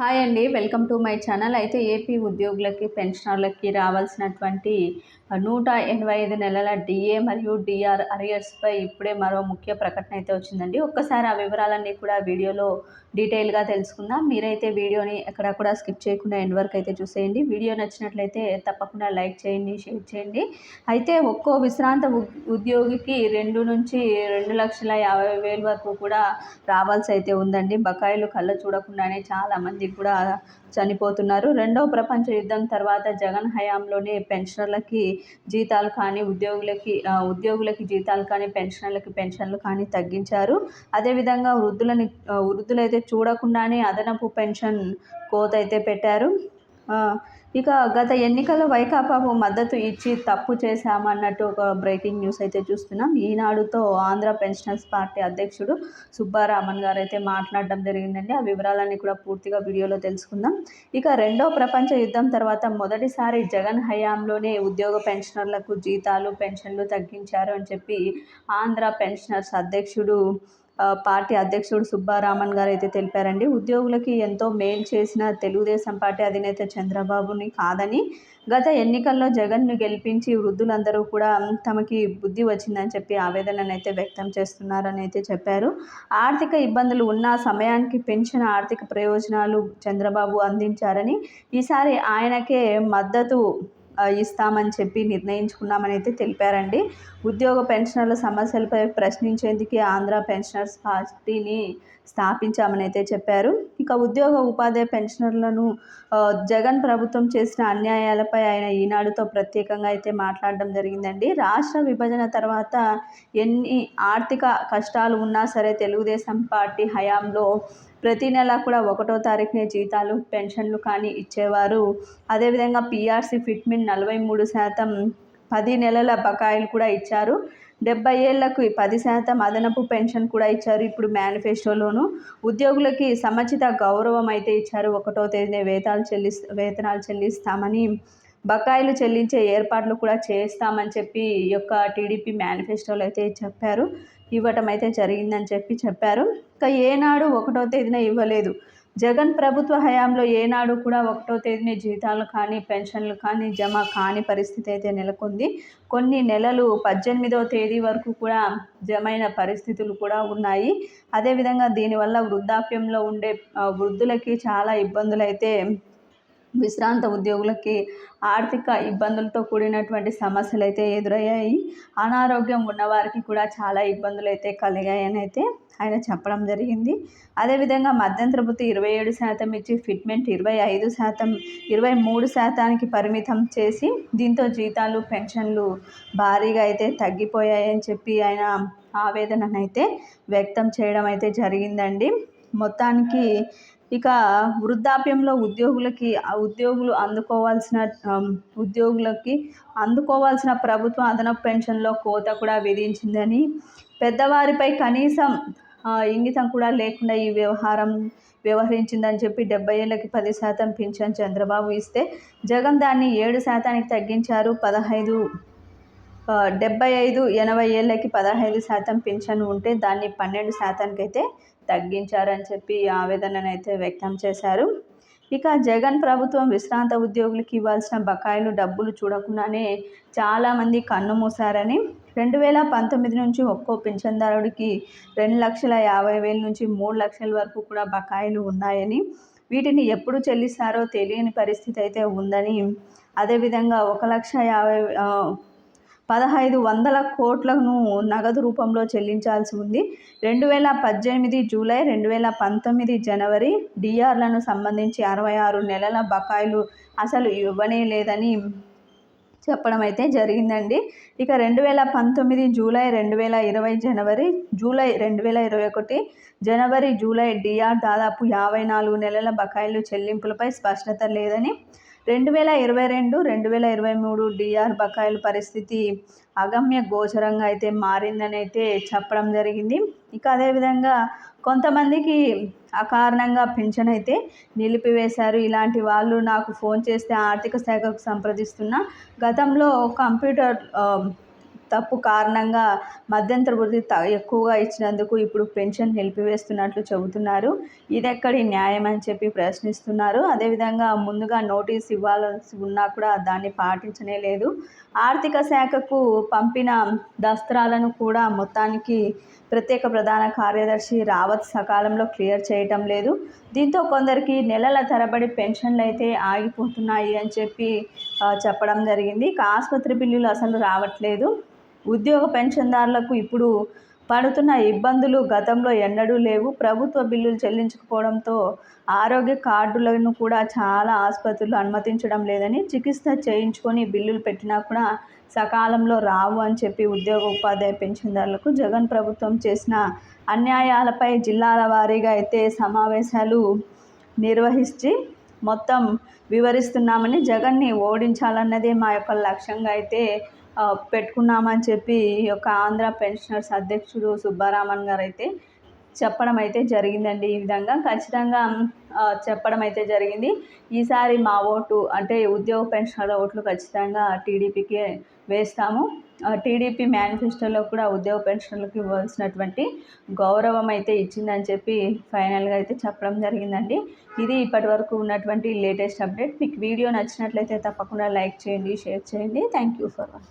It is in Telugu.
హాయ్ అండి. Welcome to my channel. అయితే ఏపీ ఉద్యోగులకి పెన్షనర్లకి రావాల్సినటువంటి నూట ఎనభై ఐదు నెలల డిఏ మరియు డిఆర్ అరియర్స్పై ఇప్పుడే మరో ముఖ్య ప్రకటన అయితే వచ్చిందండి. ఒక్కసారి ఆ వివరాలన్నీ కూడా వీడియోలో డీటెయిల్గా తెలుసుకుందాం. మీరైతే వీడియోని ఎక్కడ కూడా స్కిప్ చేయకుండా ఎండ్ వరకు అయితే చూసేయండి. వీడియో నచ్చినట్లయితే తప్పకుండా లైక్ చేయండి షేర్ చేయండి. అయితే ఒక్కో విశ్రాంత ఉద్యోగికి రెండు నుంచి రెండు లక్షల యాభై వేల వరకు కూడా రావాల్సి అయితే ఉందండి. బకాయిలు కళ్ళ చూడకుండానే చాలామంది కూడా చనిపోతున్నారు. రెండవ ప్రపంచ యుద్ధం తర్వాత జగన్ హయాంలోనే పెన్షనర్లకి జీతాలు కానీ ఉద్యోగులకి ఉద్యోగులకి జీతాలు కానీ పెన్షనర్లకి పెన్షన్లు కానీ తగ్గించారు. అదేవిధంగా వృద్ధులని వృద్ధులైతే చూడకుండానే అదనపు పెన్షన్ కోత అయితే పెట్టారు. ఇక గత ఎన్నికల్లో వైకాపాకు మద్దతు ఇచ్చి తప్పు చేశామన్నట్టు ఒక బ్రేకింగ్ న్యూస్ అయితే చూస్తున్నాం. ఈనాడుతో ఆంధ్ర పెన్షనర్స్ పార్టీ అధ్యక్షుడు సుబ్బారామన్ గారు అయితే మాట్లాడడం జరిగిందండి. ఆ వివరాలన్నీ కూడా పూర్తిగా వీడియోలో తెలుసుకుందాం. ఇక రెండో ప్రపంచ యుద్ధం తర్వాత మొదటిసారి జగన్ హయాంలోనే ఉద్యోగ పెన్షనర్లకు జీతాలు పెన్షన్లు తగ్గించారు అని చెప్పి ఆంధ్ర పెన్షనర్స్ అధ్యక్షుడు పార్టీ అధ్యక్షుడు సుబ్బారామన్ గారు అయితే తెలిపారండి. ఉద్యోగులకి ఎంతో మేలు చేసిన తెలుగుదేశం పార్టీ అధినేత చంద్రబాబుని కాదని గత ఎన్నికల్లో జగన్ను గెలిపించి వృద్ధులందరూ కూడా తమకి బుద్ధి వచ్చిందని చెప్పి ఆవేదనను అయితే వ్యక్తం చేస్తున్నారని అయితే చెప్పారు. ఆర్థిక ఇబ్బందులు ఉన్న సమయానికి పెంచిన ఆర్థిక ప్రయోజనాలు చంద్రబాబు అందించారని ఈసారి ఆయనకే మద్దతు ఇస్తామని చెప్పి నిర్ణయించుకున్నామని అయితే తెలిపారండి. ఉద్యోగ పెన్షనర్ల సమస్యలపై ప్రశ్నించేందుకే ఆంధ్ర పెన్షనర్స్ పార్టీని స్థాపించామని అయితే చెప్పారు. ఇక ఉద్యోగ ఉపాధి పెన్షనర్లను జగన్ ప్రభుత్వం చేసిన అన్యాయాలపై ఆయన ఈనాడుతో ప్రత్యేకంగా అయితే మాట్లాడడం జరిగిందండి. రాష్ట్ర విభజన తర్వాత ఎన్ని ఆర్థిక కష్టాలు ఉన్నా సరే తెలుగుదేశం పార్టీ హయాంలో ప్రతి నెల కూడా ఒకటో తారీఖునే జీతాలు పెన్షన్లు కానీ ఇచ్చేవారు. అదేవిధంగా పిఆర్సీ ఫిట్మెంట్ నలభై మూడు శాతం పది నెలల బకాయిలు కూడా ఇచ్చారు. డెబ్బై ఏళ్ళకు పది శాతం అదనపు పెన్షన్ కూడా ఇచ్చారు ఇప్పుడు మేనిఫెస్టోలోను. ఉద్యోగులకి సమచిత గౌరవం అయితే ఇచ్చారు. ఒకటో తేదీనే వేతాలు చెల్లి వేతనాలు చెల్లిస్తామని బకాయిలు చెల్లించే ఏర్పాట్లు కూడా చేస్తామని చెప్పి ఈ యొక్క టీడీపీ మేనిఫెస్టోలో అయితే చెప్పారు. ఇవ్వటం అయితే జరిగిందని చెప్పి చెప్పారు. ఇంకా ఏనాడు ఒకటో తేదీన ఇవ్వలేదు. జగన్ ప్రభుత్వ హయాంలో ఏనాడు కూడా ఒకటో తేదీన జీతాలు కానీ పెన్షన్లు కానీ జమ కాని పరిస్థితి అయితే నెలకొంది. కొన్ని నెలలు పద్దెనిమిదవ తేదీ వరకు కూడా జమైన పరిస్థితులు కూడా ఉన్నాయి. అదేవిధంగా దీనివల్ల వృద్ధాప్యంలో ఉండే వృద్ధులకి చాలా ఇబ్బందులు అయితే విశ్రాంత ఉద్యోగులకి ఆర్థిక ఇబ్బందులతో కూడినటువంటి సమస్యలు అయితే ఎదురయ్యాయి. అనారోగ్యం ఉన్నవారికి కూడా చాలా ఇబ్బందులు అయితే కలిగాయని అయితే ఆయన చెప్పడం జరిగింది. అదేవిధంగా మధ్యంతర వృత్తి ఇరవై ఏడు శాతం ఇచ్చి ఫిట్మెంట్ ఇరవై ఐదు శాతం ఇరవై మూడు శాతానికి పరిమితం చేసి దీంతో జీతాలు పెన్షన్లు భారీగా అయితే తగ్గిపోయాయని చెప్పి ఆయన ఆవేదననైతే వ్యక్తం చేయడం అయితే జరిగిందండి. మొత్తానికి ఇక వృద్ధాప్యంలో ఉద్యోగులకి ఉద్యోగులు అందుకోవాల్సిన ఉద్యోగులకి అందుకోవాల్సిన ప్రభుత్వం అదనపు పెన్షన్లో కోత కూడా విధించిందని పెద్దవారిపై కనీసం ఇంగితం కూడా లేకుండా ఈ వ్యవహారం వ్యవహరించిందని చెప్పి డెబ్బై ఏళ్ళకి పది శాతం పింఛన్ చంద్రబాబు ఇస్తే జగన్ దాన్ని ఏడు శాతానికి తగ్గించారు పదహైదు డెబ్బై ఐదు ఎనభై ఏళ్ళకి పదహైదు శాతం పింఛన్ ఉంటే దాన్ని పన్నెండు శాతానికి అయితే తగ్గించారని చెప్పి ఆవేదనను అయితే వ్యక్తం చేశారు. ఇక జగన్ ప్రభుత్వం విశ్రాంత ఉద్యోగులకు ఇవ్వాల్సిన బకాయిలు డబ్బులు చూడకుండానే చాలామంది కన్ను మూశారని. రెండు వేల పంతొమ్మిది నుంచి ఒక్కో పింఛన్దారుడికి రెండు లక్షల యాభై వేల నుంచి మూడు లక్షల వరకు కూడా బకాయిలు ఉన్నాయని వీటిని ఎప్పుడు చెల్లిస్తారో తెలియని పరిస్థితి అయితే ఉందని. అదేవిధంగా ఒక లక్ష యాభై పదహైదు వందల కోట్లను నగదు రూపంలో చెల్లించాల్సి ఉంది. రెండు వేల పద్దెనిమిది జూలై రెండు వేల పంతొమ్మిది జనవరి డిఆర్లను సంబంధించి అరవై ఆరు నెలల బకాయిలు అసలు ఇవ్వనే లేదని చెప్పడం అయితే జరిగిందండి. ఇక రెండు వేల పంతొమ్మిది జూలై రెండు వేల ఇరవై జనవరి జూలై రెండు వేల ఇరవై ఒకటి జనవరి జూలై డిఆర్ దాదాపు యాభై నాలుగు నెలల బకాయిలు చెల్లింపులపై స్పష్టత లేదని రెండు వేల ఇరవై రెండు రెండు వేల ఇరవై మూడు డిఆర్ బకాయిల పరిస్థితి అగమ్య గోచరంగా అయితే మారిందని అయితే చెప్పడం జరిగింది. ఇక అదేవిధంగా కొంతమందికి అకారణంగా పింఛన్ అయితే నిలిపివేశారు. ఇలాంటి వాళ్ళు నాకు ఫోన్ చేస్తే ఆర్థిక శాఖకు సంప్రదిస్తున్న. గతంలో కంప్యూటర్ తప్పు కారణంగా మధ్యంతర వృత్తి త ఎక్కువగా ఇచ్చినందుకు ఇప్పుడు పెన్షన్ నిలిపివేస్తున్నట్లు చెబుతున్నారు. ఇదెక్కడి న్యాయం అని చెప్పి ప్రశ్నిస్తున్నారు. అదేవిధంగా ముందుగా నోటీస్ ఇవ్వాల్సి ఉన్నా కూడా దాన్ని పాటించనే లేదు. ఆర్థిక శాఖకు పంపిన దస్త్రాలను కూడా మొత్తానికి ప్రత్యేక ప్రధాన కార్యదర్శి రావత్ సకాలంలో క్లియర్ చేయటం లేదు. దీంతో కొందరికి నెలల తరబడి పెన్షన్లు అయితే ఆగిపోతున్నాయి అని చెప్పి చెప్పడం జరిగింది. ఆసుపత్రి బిల్లులు అసలు రావట్లేదు. ఉద్యోగ పెన్షన్దారులకు ఇప్పుడు పడుతున్న ఇబ్బందులు గతంలో ఎన్నడూ లేవు. ప్రభుత్వ బిల్లులు చెల్లించకపోవడంతో ఆరోగ్య కార్డులను కూడా చాలా ఆసుపత్రులు అనుమతించడం లేదని చికిత్స చేయించుకొని బిల్లులు పెట్టినా కూడా సకాలంలో రావు అని చెప్పి ఉద్యోగ ఉపాధ్యాయ పెన్షన్దారులకు జగన్ ప్రభుత్వం చేసిన అన్యాయాలపై జిల్లాల వారీగా అయితే సమావేశాలు నిర్వహించి మొత్తం వివరిస్తున్నామని జగన్ని ఓడించాలన్నదే మా యొక్క లక్ష్యంగా అయితే పెట్టుకున్నామని చెప్పి ఈ యొక్క ఆంధ్ర పెన్షనర్స్ అధ్యక్షుడు సుబ్బారామన్ గారు అయితే చెప్పడం అయితే జరిగిందండి. ఈ విధంగా ఖచ్చితంగా చెప్పడం అయితే జరిగింది. ఈసారి మా ఓటు అంటే ఉద్యోగ పెన్షనర్ల ఓట్లు ఖచ్చితంగా టీడీపీకే వేస్తాము. టీడీపీ మేనిఫెస్టోలో కూడా ఉద్యోగ పెన్షన్లకు ఇవ్వాల్సినటువంటి గౌరవం అయితే ఇచ్చిందని చెప్పి ఫైనల్గా అయితే చెప్పడం జరిగిందండి. ఇది ఇప్పటి వరకు ఉన్నటువంటి లేటెస్ట్ అప్డేట్. మీకు వీడియో నచ్చినట్లయితే తప్పకుండా లైక్ చేయండి షేర్ చేయండి. Thank you for watching.